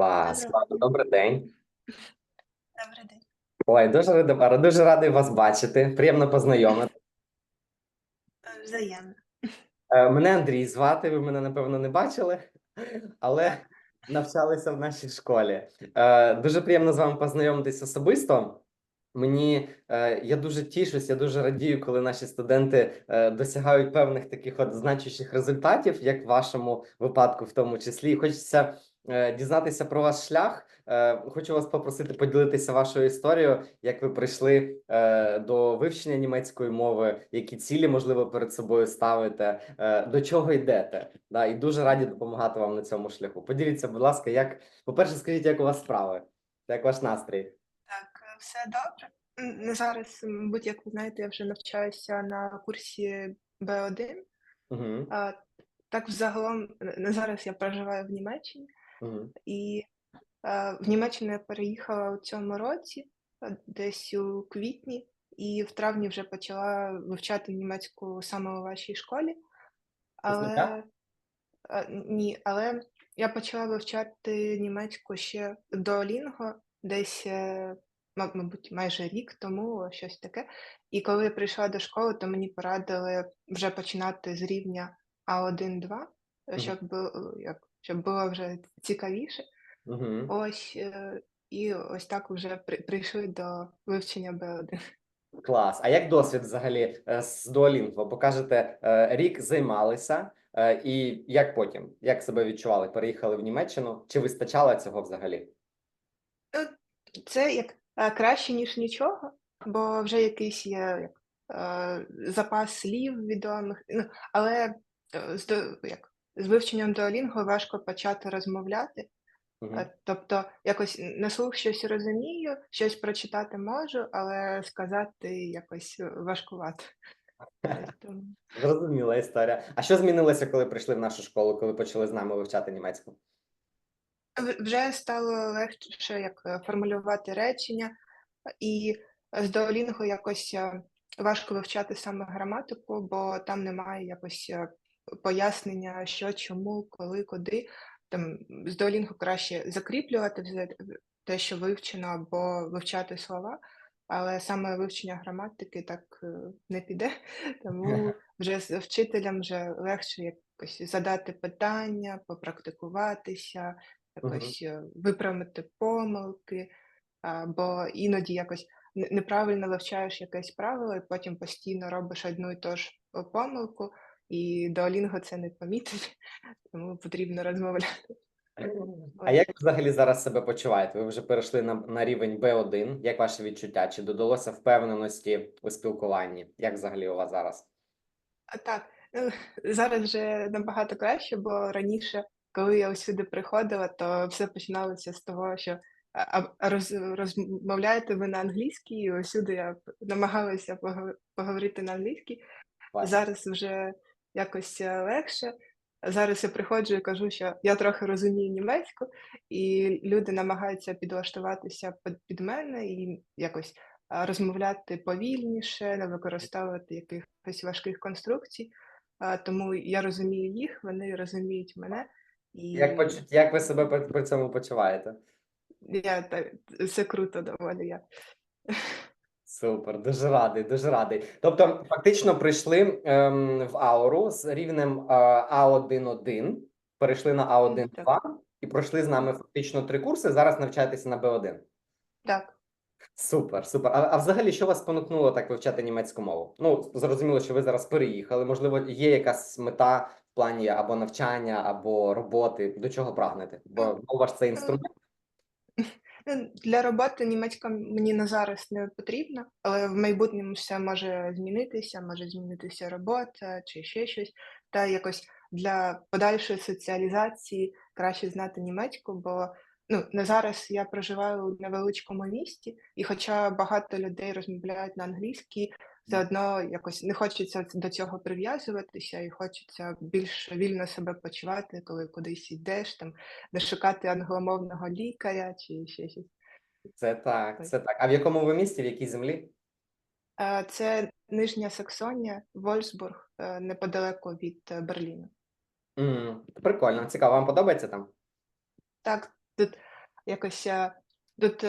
Клас, добрий день. Добрий день. Ой, дуже радий, дуже радий вас бачити. Приємно познайомити. Е, Взаємно. Е, Мене Андрій звати, ви мене напевно не бачили, але навчалися в нашій школі. Е, Дуже приємно з вами познайомитись особисто. Мені я дуже тішусь, я дуже радію, коли наші студенти досягають певних таких от значущих результатів, як в вашому випадку, в тому числі. І Хочеться дізнатися про ваш шлях. Е, Хочу вас попросити поділитися вашою історією, як ви прийшли е, до вивчення німецької мови, які цілі можливо перед собою ставите, е, до чого йдете. Да, і дуже раді допомагати вам на цьому шляху. Поділіться, будь ласка, як по-перше, скажіть, як у вас справи, як ваш настрій? Так, е, все добре. Зараз, мабуть, як ви знаєте, я вже навчаюся на курсі Б1. Угу. Так, взагалом, е, зараз я проживаю в Німеччині, І е, в Німеччину я переїхала у цьому році, е, десь у квітні, і в травні вже почала вивчати німецьку саме у вашій школі. Але е, ні, але я почала вивчати німецьку ще до Duolingo, десь, е, ма- мабуть, майже рік тому, щось таке. І коли я прийшла до школи, то мені порадили вже починати з рівня А1-2, е, Мгм. щоб було, як, щоб було вже цікавіше. Угу. Ось, е, і ось так вже при, прийшли до вивчення Б1. Клас. А як досвід взагалі е, з Duolingo? Бо кажете, е, рік займалися, і як потім? Як себе відчували? Переїхали в Німеччину? Чи вистачало цього взагалі? Це як краще, ніж нічого, бо вже якийсь є як, запас слів відомих. Ну, але як, з вивченням Duolingo важко почати розмовляти. Угу. Тобто, якось на слух щось розумію, щось прочитати можу, але сказати якось важкувато. Зрозуміла історія. А що змінилося, коли прийшли в нашу школу, коли почали з нами вивчати німецьку? Вже стало легше як е, формулювати речення, і з Duolingo якось е, важко вивчати саме граматику, бо там немає якось пояснення, що, чому, коли, куди. Там з Duolingo краще закріплювати те, що вивчено, або вивчати слова, але саме вивчення граматики так е, не піде. Тому вже з вчителям вже легше якось задати питання, попрактикуватися якось е, виправити помилки, а, бо іноді якось неправильно вивчаєш якесь правило, і потім постійно робиш одну і ту ж е, помилку, і Duolingo це не помітить, тому потрібно розмовляти. А як ви взагалі зараз себе почуваєте? Ви вже перейшли на, на рівень B1. Як ваші відчуття? Чи додалося впевненості у спілкуванні? Як взагалі у вас зараз? Так, ну, зараз вже набагато краще, бо раніше, коли я сюди приходила, то все починалося з того, що роз, розмовляєте ви на англійській, і усюди я намагалася погов- поговорити на англійській. Зараз вже якось е, легше. Зараз я приходжу і кажу, що я трохи розумію німецьку, і люди намагаються підлаштуватися під, мене і якось розмовляти повільніше, не використовувати якихось важких конструкцій. Тому я розумію їх, вони розуміють мене, і Як, поч... як ви себе при, при цьому почуваєте? я так все круто доволі. Я. Супер, дуже радий, дуже радий. Тобто, фактично прийшли ем, в ауру з рівнем е, А1-1, перейшли на А1-2 і пройшли з нами фактично три курси. Зараз навчаєтеся на Б1. Так. Супер, супер. А, а взагалі, що вас спонукнуло так вивчати німецьку мову? Ну, зрозуміло, що ви зараз переїхали. Можливо, є якась мета в плані або навчання, або роботи. До чого прагнете? Бо мова ж це інструмент. Ну, Для роботи німецька мені на зараз не потрібна, але в майбутньому все може змінитися, може змінитися робота чи ще щось. Та якось для подальшої соціалізації краще знати німецьку, бо ну, на зараз я проживаю у невеличкому місті, і хоча багато людей розмовляють на англійській, все одно якось не хочеться до цього прив'язуватися, і хочеться більш вільно себе почувати, коли кудись йдеш, там не шукати англомовного лікаря чи ще щось. Це так, це так. А в якому ви місті, в якій землі? Е, Це Нижня Саксонія, Вольсбург, е, неподалеку від е, Берліна. Прикольно, цікаво. Вам подобається там? Так, тут якось тут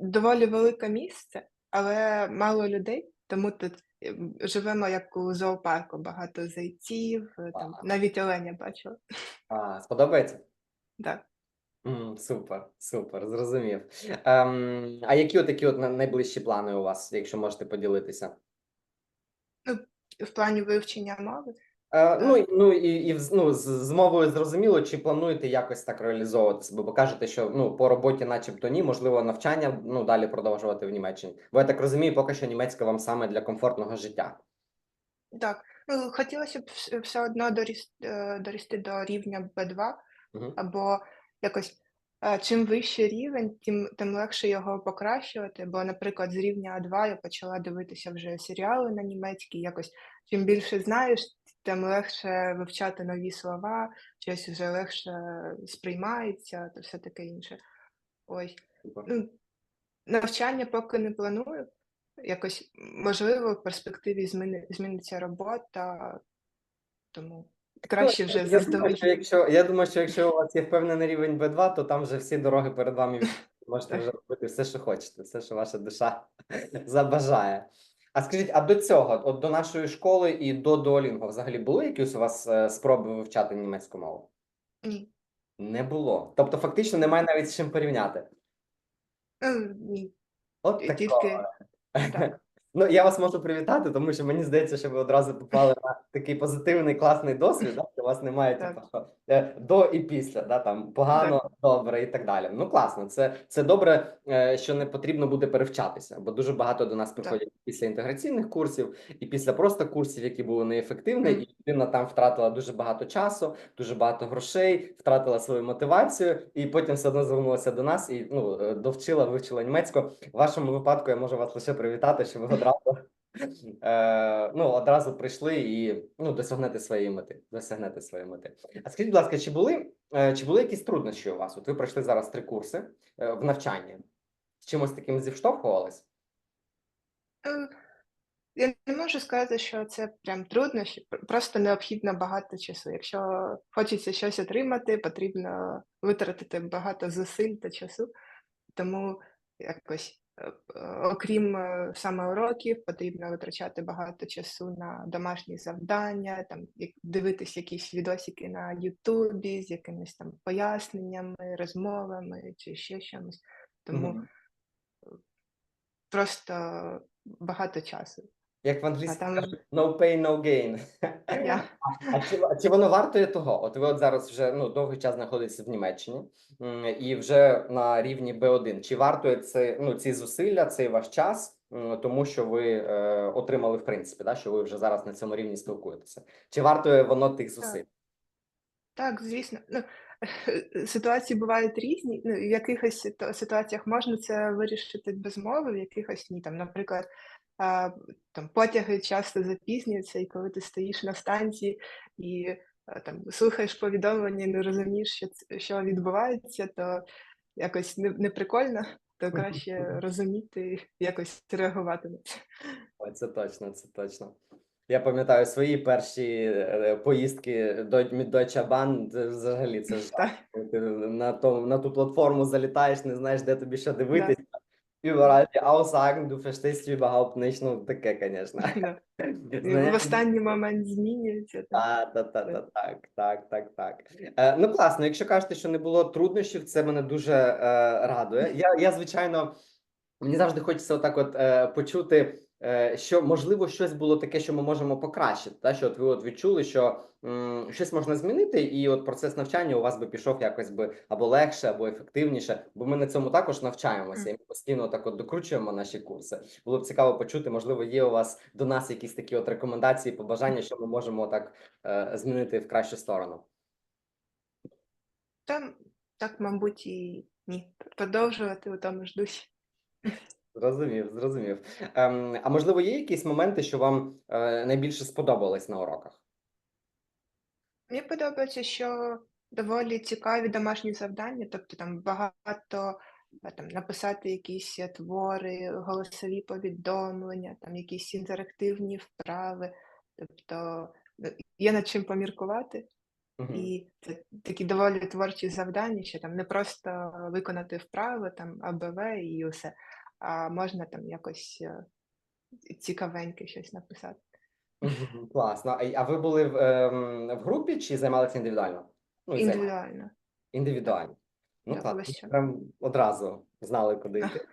доволі велике місце, але мало людей, тому тут живемо як у зоопарку, багато зайців, е, там Ага. навіть оленя бачила. А, сподобається? Так. М, Супер, супер, зрозумів. Ем, а які отакі от на- найближчі плани у вас, якщо можете поділитися? Ну, в плані вивчення мови. Е, ну, і- ну і, і вз- ну, з, з мовою зрозуміло, чи плануєте якось так реалізовувати себе? Бо кажете, що ну по роботі, начебто, ні, можливо, навчання ну далі продовжувати в Німеччині. Бо я так розумію, поки що німецька вам саме для комфортного життя. Так, ну хотілося б вс- все одно доріс, е, дорісти до рівня B2, Угу. або якось е, чим вищий рівень, тим, тим легше його покращувати. Бо, наприклад, з рівня А2 я почала дивитися вже серіали на німецькій. Якось чим більше знаєш, тим легше вивчати нові слова, щось вже легше сприймається та все таке інше. Ось. Ну, навчання поки не планую. Якось, можливо, в перспективі зміни, зміниться робота, тому краще Ну, вже я думаю, що якщо я думаю, що якщо у вас є впевнений рівень B2, то там вже всі дороги перед вами можете вже робити все, що хочете, все, що ваша душа забажає. А скажіть, а до цього, от до нашої школи і до Duolingo взагалі були якісь у вас е, спроби вивчати німецьку мову? Ні. Не було. Тобто, фактично, немає навіть з чим порівняти. Ну, ні. От І таке. Так. Ну, я вас можу привітати, тому що мені здається, що ви одразу попали на такий позитивний, класний досвід, да? що у вас немає типу, е, до і після, да? там погано, добре і так далі. Ну, класно, це, це добре, е, що не потрібно буде перевчатися, бо дуже багато до нас приходять після інтеграційних курсів і після просто курсів, які були неефективні, Мгм. і людина там втратила дуже багато часу, дуже багато грошей, втратила свою мотивацію, і потім все одно звернулася до нас і ну, е, довчила, вивчила німецьку. В вашому випадку я можу вас лише привітати, що ви одразу, е, ну, одразу прийшли і ну, досягнете своєї мети. Досягнете своєї мети. А скажіть, будь ласка, чи були, е, чи були якісь труднощі у вас? От ви пройшли зараз три курси е, в навчанні. З чимось таким зіштовхувались? Е, Я не можу сказати, що це прям труднощі, просто необхідно багато часу. Якщо хочеться щось отримати, потрібно витратити багато зусиль та часу. Тому якось, окрім е, саме уроків, потрібно витрачати багато часу на домашні завдання, там дивитись якісь відосики на Ютубі з якимись там поясненнями, розмовами чи ще чимось. Тому Мгм. просто багато часу. Як в англійській там- кажуть, no pain, no gain. Я А чи, а чи воно вартує того? От ви от зараз вже ну, довгий час знаходитеся в Німеччині і вже на рівні B1. Чи вартує це ну, ці зусилля, цей ваш час, тому що ви е, отримали в принципі, да, що ви вже зараз на цьому рівні спілкуєтеся? Чи вартує воно тих зусиль? Так, звісно. Ну, ситуації бувають різні. Ну, в якихось ситуаціях можна це вирішити без мови, в якихось ні. Там, наприклад, там потяги часто запізнюються, і коли ти стоїш на станції і там слухаєш повідомлення, не розумієш, що, що відбувається, то якось не, не прикольно, то краще розуміти якось реагувати на це. Ой, Це точно, це точно. Я пам'ятаю свої перші е, поїздки до Deutsche Bahn, це взагалі це ж на, на ту платформу залітаєш, не знаєш, де тобі що дивитися. Überall die Aussagen, du verstehst sie überhaupt nicht, ну таке, конечно. да. В останній момент змінюється. так. Та, так, та, та, так, так, так, так. Е, ну, класно, якщо кажете, що не було труднощів, це мене дуже е, радує. Я, я, звичайно, мені завжди хочеться отак от е, почути, що можливо щось було таке, що ми можемо покращити. Та? Що от ви от відчули, що м, щось можна змінити, і от процес навчання у вас би пішов якось би або легше, або ефективніше, бо ми на цьому також навчаємося, і ми постійно так от докручуємо наші курси. Було б цікаво почути, можливо, є у вас до нас якісь такі от рекомендації, побажання, що ми можемо так е, змінити в кращу сторону. Там, так, мабуть, і ні. Продовжувати у тому ж дусі. Зрозумів, зрозумів. Ем, а можливо, є якісь моменти, що вам е, найбільше сподобались на уроках? Мені подобається, що доволі цікаві домашні завдання, тобто там багато е, там, написати якісь е, твори, голосові повідомлення, там якісь інтерактивні вправи. Тобто ну, є над чим поміркувати. Мгм. І це такі доволі творчі завдання, що там не просто виконати вправи, там АБВ і усе, а можна там якось е, цікавеньке щось написати. Класно. А, ви були в, ем, в групі чи займалися індивідуально? Ну. Індивідуально. Індивідуально. Ну, класно. Прям одразу знали, куди йти.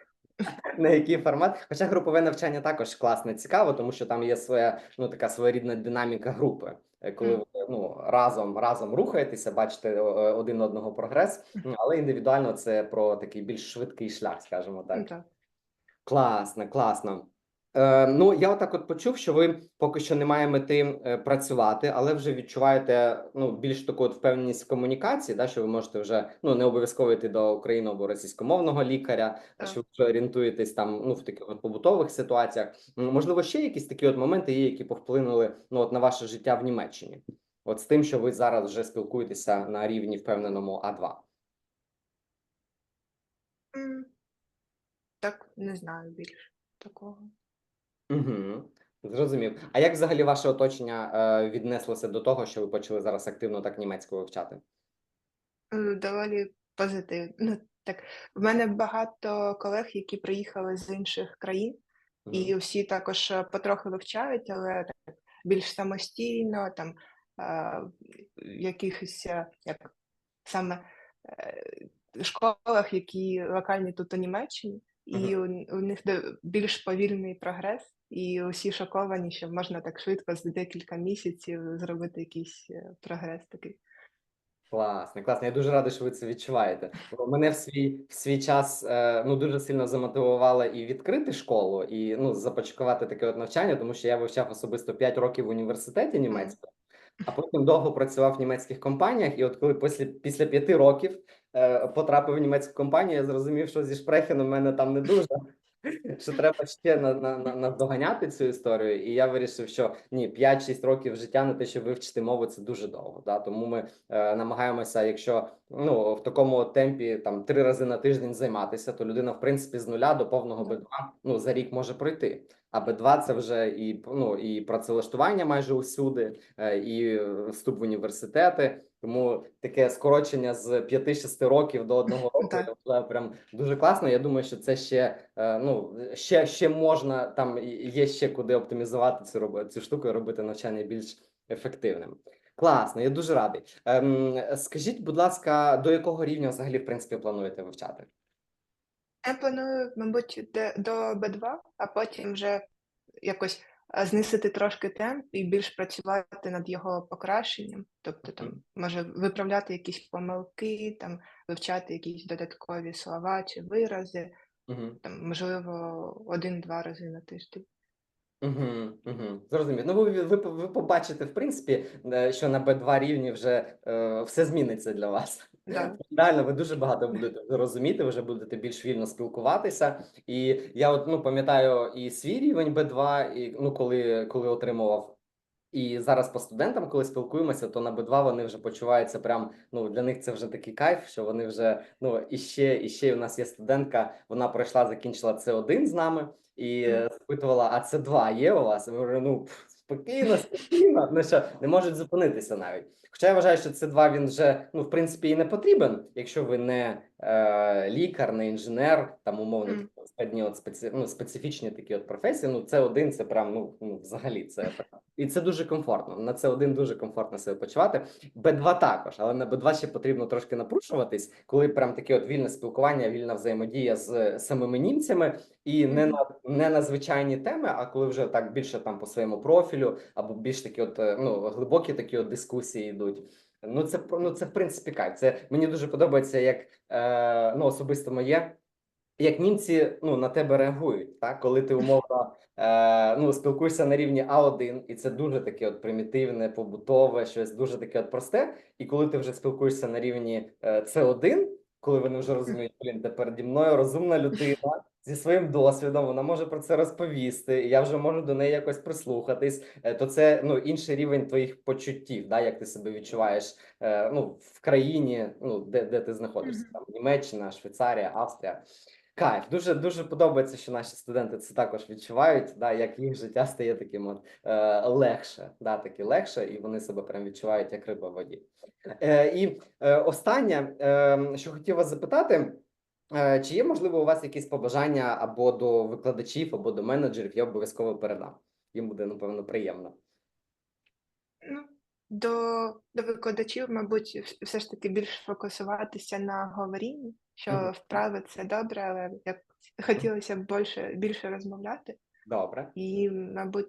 На який формат. Хоча групове навчання також класно, цікаво, тому що там є своя, ну, така своєрідна динаміка групи. Е, Коли ви ну, разом, разом рухаєтеся, бачите один одного прогрес, але індивідуально це про такий більш швидкий шлях, скажімо так. Класно, класно. Е, ну, я отак от почув, що ви поки що не має мети е, працювати, але вже відчуваєте ну, більш таку от впевненість в комунікації, да, що ви можете вже ну, не обов'язково йти до українського або російськомовного лікаря, а Так. що ви вже орієнтуєтесь там ну, в таких от побутових ситуаціях. М, Можливо, ще якісь такі от моменти є, які повплинули ну, от на ваше життя в Німеччині. От з тим, що ви зараз вже спілкуєтеся на рівні впевненому А2. М, Так, не знаю більше такого. Угу. Зрозумів. А як взагалі ваше оточення е, віднеслося до того, що ви почали зараз активно так німецьку вивчати? Е, Доволі позитивно. Ну, так, в мене багато колег, які приїхали з інших країн, і Мгм. всі також е, потроху вивчають, але так більш самостійно, там е, в якихось е, як саме е, школах, які локальні тут у Німеччині, і у, у них більш повільний прогрес, і усі шоковані, що можна так швидко за декілька місяців зробити якийсь е, прогрес такий. Класно, класно. Я дуже радий, що ви це відчуваєте. Бо мене в свій в свій час е, ну дуже сильно замотивувало і відкрити школу, і ну започаткувати таке от навчання, тому що я вивчав особисто 5 років в університеті німецького, а потім довго працював в німецьких компаніях. І от коли після після п'яти років потрапив в німецьку компанію, я зрозумів, що зі шпрехен у мене там не дуже. Що треба ще на, на, на, наздоганяти цю історію, і я вирішив, що ні, 5-6 років життя на те, щоб вивчити мову, це дуже довго. Да? Тому ми е, намагаємося, якщо ну в такому темпі там три рази на тиждень займатися, то людина, в принципі, з нуля до повного Да. Б2 ну за рік може пройти. А Б2 це вже і ну і працевлаштування майже усюди, е, і е, вступ в університети. Тому таке скорочення з 5-6 років до одного року я прям дуже класно. Я думаю, що це ще е, ну ще, ще можна там є ще куди оптимізувати цю цю штуку і робити навчання більш ефективним. Класно, я дуже радий. Ем, скажіть, будь ласка, до якого рівня взагалі в принципі плануєте вивчати? Я планую, мабуть, до Б2, а потім вже якось знизити трошки темп і більш працювати над його покращенням. Тобто там може виправляти якісь помилки, там вивчати якісь додаткові слова чи вирази, Угу. там можливо один-два рази на тиждень. Угу, угу. Зрозумів. Ну, ви, ви, ви побачите, в принципі, е, що на Б2 рівні вже е, все зміниться для вас. Да. Реально, ви дуже багато будете розуміти, вже будете більш вільно спілкуватися. І я от ну пам'ятаю і свій рівень Б2, і ну коли, коли отримував. І зараз по студентам, коли спілкуємося, то на Б2 вони вже почуваються прям. Ну для них це вже такий кайф, що вони вже ну і ще, і ще у нас є студентка. Вона пройшла, закінчила С1 з нами і спитувала: а С2 є у вас? Я говорю, ну спокійно, спокійно. Ну що не можуть зупинитися навіть. Хоча я вважаю, що С2 він вже ну в принципі і не потрібен, якщо ви не лікар, не інженер, там умовно складні от спеці, ну, специфічні такі от професії. Ну це один, це прям ну, ну взагалі це і це дуже комфортно. На це один дуже комфортно себе почувати. Б2 також, але на Б2 ще потрібно трошки напрушуватись, коли прям таке от вільне спілкування, вільна взаємодія з самими німцями, і не на не на звичайні теми, а коли вже так більше там по своєму профілю, або більш такі, от е, ну глибокі такі от дискусії йдуть. Ну це ну це в принципі кайф. Це мені дуже подобається, як е, ну особисто моє. Як німці ну на тебе реагують, так коли ти умовно е, ну спілкуєшся на рівні А1, і це дуже таке от примітивне, побутове, щось дуже таке от просте. І коли ти вже спілкуєшся на рівні е, С1, коли вони вже розуміють, блін, де переді мною розумна людина зі своїм досвідом, вона може про це розповісти, і я вже можу до неї якось прислухатись. е, То це ну інший рівень твоїх почуттів, да, як ти себе відчуваєш е, ну в країні, ну де, де ти знаходишся, там Німеччина, Швейцарія, Австрія. Кайф. Дуже дуже подобається, що наші студенти це також відчувають, да, як їх життя стає таким от е, легше, да, таки легше, і вони себе прям відчувають як риба в воді. Е, і е, останнє, е, що хотів вас запитати. Е, Чи є, можливо, у вас якісь побажання або до викладачів, або до менеджерів, я обов'язково передам. Їм буде, напевно, приємно. Ну, до, до викладачів, мабуть, все ж таки більш фокусуватися на говорінні, що Мгм. вправи це добре, але як хотілося б більше, більше розмовляти. Добре. І, мабуть,